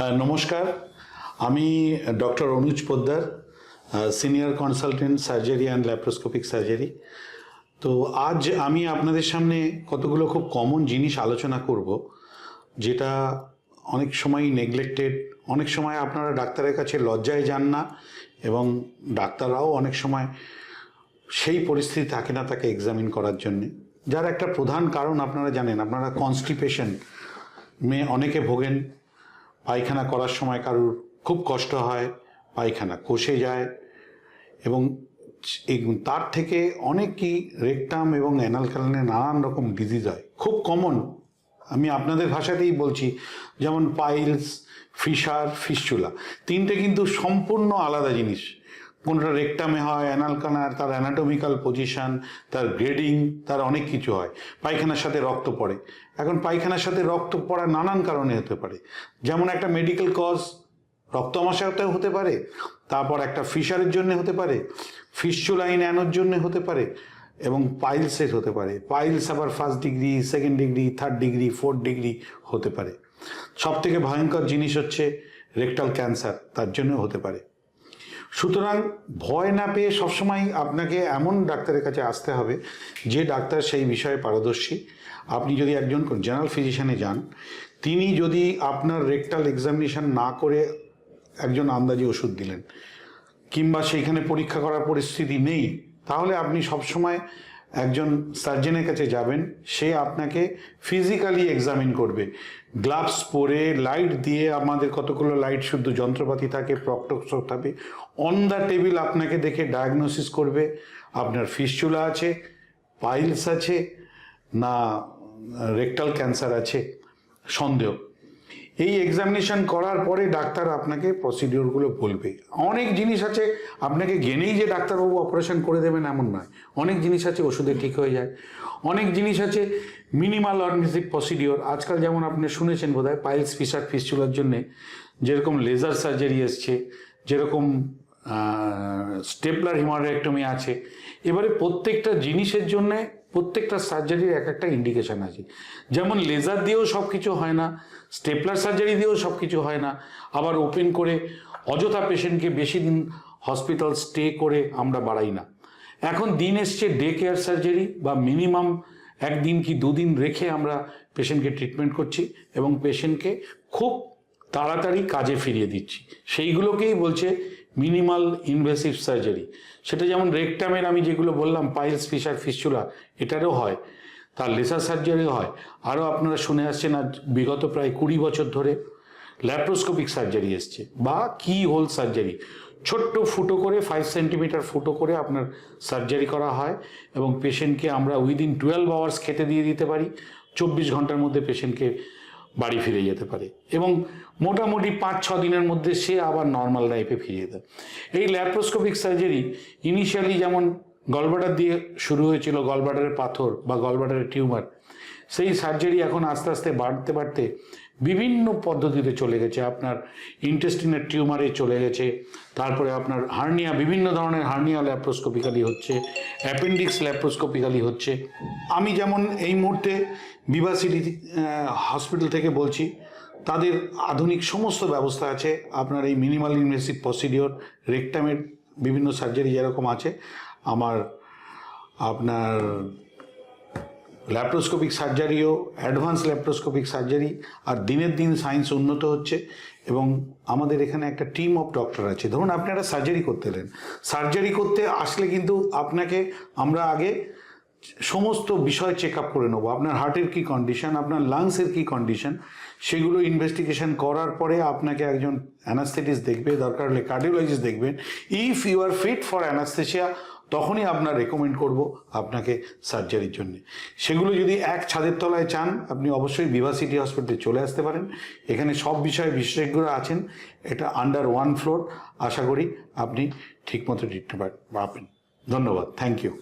হ্যাঁ নমস্কার। আমি doctor Anuj Poddar senior consultant surgery and laparoscopic surgery. তো আজ আমি আপনাদের সামনে কতগুলো খুব কমন জিনিস আলোচনা করব, যেটা অনেক সময় নেগলেক্টেড অনেক সময় আপনারা ডাক্তারের কাছে লজ্জায় যান না, এবং ডাক্তাররাও অনেক সময় সেই পরিস্থিতি থাকে না তাকে এক্সামিন করার জন্যে। যার একটা প্রধান কারণ আপনারা জানেন, আপনারা কনস্টিপেশন মেয়ে অনেকে ভোগেন পায়খানা করার সময় কারুর খুব কষ্ট হয়, পায়খানা কষে যায় এবং তার থেকে অনেকই রেকটাম এবং অ্যানাল ক্যানালে নানান রকম ডিজিজ হয়। খুব কমন আমি আপনাদের ভাষাতেই বলছি, যেমন পাইলস, ফিশার, ফিসচুলা, তিনটে কিন্তু সম্পূর্ণ আলাদা জিনিস। কোনটা রেকটামে হয়, অ্যানাল কানার, তার অ্যানাটমিক্যাল পজিশন তার গ্রেডিং তার অনেক কিছু হয়। পায়খানার সাথে রক্ত পড়ে। এখন পায়খানার সাথে রক্ত পড়া নানান কারণে হতে পারে। যেমন একটা মেডিকেল কজ রক্ত আমাশাতেও হতে পারে। তারপর একটা ফিশারের জন্য হতে পারে। ফিসচুলাইন অ্যানোর জন্য হতে পারে। এবং পাইলসের হতে পারে। পাইলস আবার first degree second degree third degree fourth degree হতে পারে। সব থেকে ভয়ঙ্কর জিনিস হচ্ছে রেকটাল ক্যান্সার তার জন্য হতে পারে। সুতরাং ভয় না পেয়ে সবসময় আপনাকে এমন ডাক্তারের কাছে আসতে হবে, যে ডাক্তার সেই বিষয়ে পারদর্শী। আপনি যদি একজন জেনারেল ফিজিশিয়ানে যান, তিনি যদি আপনার রেকটাল এক্সামিনেশান না করে একজন আন্দাজে ওষুধ দিলেন, কিংবা সেইখানে পরীক্ষা করার পরিস্থিতি নেই, তাহলে আপনি সবসময় একজন সার্জেনের কাছে যাবেন, সে আপনাকে ফিজিক্যালি এক্সামিন করবে। গ্লাভস পরে লাইট দিয়ে আমাদের কতগুলো লাইট শুদ্ধ যন্ত্রপাতি থাকে প্রক্টোস্কোপ থাকে অন দ্য টেবিল আপনাকে দেখে ডায়াগনোসিস করবে। আপনার ফিসচুলা আছে পাইলস আছে, না রেকটাল ক্যান্সার আছে, সন্দেহ। এই এক্সামিনেশন করার পরে ডাক্তার আপনাকে প্রসিডিওরগুলো বলবে। অনেক জিনিস আছে, আপনাকে গেনেই যে ডাক্তারবাবু অপারেশন করে দেবেন এমন নয়। অনেক জিনিস আছে, ওষুধে ঠিক হয়ে যায়। অনেক জিনিস আছে মিনিমাল অর্গেনিক প্রসিডিওর আজকাল যেমন আপনি শুনেছেন বোধ হয় পাইলস ফিসার ফিস্চুলার জন্যে যেরকম লেজার সার্জারি এসছে, যেরকম স্টেপলার হিমারেক্টমি আছে। এবারে প্রত্যেকটা জিনিসের জন্যে প্রত্যেকটা সার্জারির এক একটা ইন্ডিকেশন আছে। যেমন লেজার দিয়েও সব কিছু হয় না স্টেপলার সার্জারি দিয়েও সব কিছু হয় না। আবার ওপেন করে অযথা পেশেন্টকে বেশি দিন হসপিটাল স্টে করে আমরা বাড়াই না। এখন দিন এসছে ডে কেয়ার সার্জারি বা মিনিমাম একদিন কি দুদিন রেখে আমরা পেশেন্টকে ট্রিটমেন্ট করছি এবং পেশেন্টকে খুব তাড়াতাড়ি কাজে ফিরিয়ে দিচ্ছি। সেইগুলোকেই বলছে মিনিমাল ইনভেসিভ সার্জারি সেটা যেমন রেকটামের আমি যেগুলো বললাম, পাইলস, ফিশার ফিস্চুলা এটারও হয়। তার লেসার সার্জারিও হয়। আরও আপনারা শুনে আসছেন, আজ বিগত প্রায় কুড়ি বছর ধরে ল্যাপ্রোস্কোপিক সার্জারি এসছে বা কি হোল সার্জারি। ছোট্ট ফুটো করে ফাইভ সেন্টিমিটার ফুটো করে আপনার সার্জারি করা হয় এবং পেশেন্টকে আমরা উইদিন টুয়েলভ আওয়ার্স খেতে দিয়ে দিতে পারি। চব্বিশ ঘণ্টার মধ্যে পেশেন্টকে বাড়ি ফিরে যেতে পারে। এবং মোটামুটি পাঁচ, ছ দিনের মধ্যে সে আবার নর্মাল লাইফে ফিরে যেতে এই ল্যাপ্রোস্কোপিক সার্জারি ইনিশিয়ালি যেমন গলবাটার দিয়ে শুরু হয়েছিল গলবাটারের পাথর বা গলবাটারের টিউমার সেই সার্জারি এখন আস্তে আস্তে বাড়তে বাড়তে বিভিন্ন পদ্ধতিতে চলে গেছে। আপনার ইন্টেস্টিনের টিউমারে চলে গেছে, তারপরে আপনার হার্নিয়া বিভিন্ন ধরনের হার্নিয়া ল্যাপ্রোস্কোপিক্যালি হচ্ছে অ্যাপেন্ডিক্স ল্যাপ্রোস্কোপিক্যালি হচ্ছে। আমি যেমন এই মুহূর্তে বিভাসিটি হসপিটাল থেকে বলছি, তাদের আধুনিক সমস্ত ব্যবস্থা আছে। আপনার এই মিনিমাল ইনভেসিভ প্রসিডিওর রেকটামের বিভিন্ন সার্জারি যেরকম আছে, আমার আপনার ল্যাপ্রোস্কোপিক সার্জারিও, অ্যাডভান্স ল্যাপ্রোস্কোপিক সার্জারি আর দিনের দিন সায়েন্স উন্নত হচ্ছে এবং আমাদের এখানে একটা টিম অফ ডক্টর আছে। ধরুন আপনি একটা সার্জারি করতে এলেন। সার্জারি করতে আসলে কিন্তু আপনাকে আমরা আগে সমস্ত বিষয় চেক আপ করে নেব। আপনার হার্টের কী কন্ডিশন আপনার লাংসের কী কন্ডিশন সেগুলো ইনভেস্টিগেশন করার পরে আপনাকে একজন অ্যানাস্থেটিস দেখবে, দরকার হলে কার্ডিওলজিস্ট দেখবেন। If you are fit for anaesthesia তখনই আপনার রেকমেন্ড করব আপনাকে সার্জারির জন্য। সেগুলো যদি এক ছাদের তলায় চান, আপনি অবশ্যই বিভা সিটি হসপিটালে চলে আসতে পারেন। এখানে সব বিষয়ে বিশেষজ্ঞরা আছেন। এটা আন্ডার ওয়ান ফ্লোর আশা করি আপনি ঠিকমতো ট্রিটমেন্ট পাবেন। ধন্যবাদ। Thank you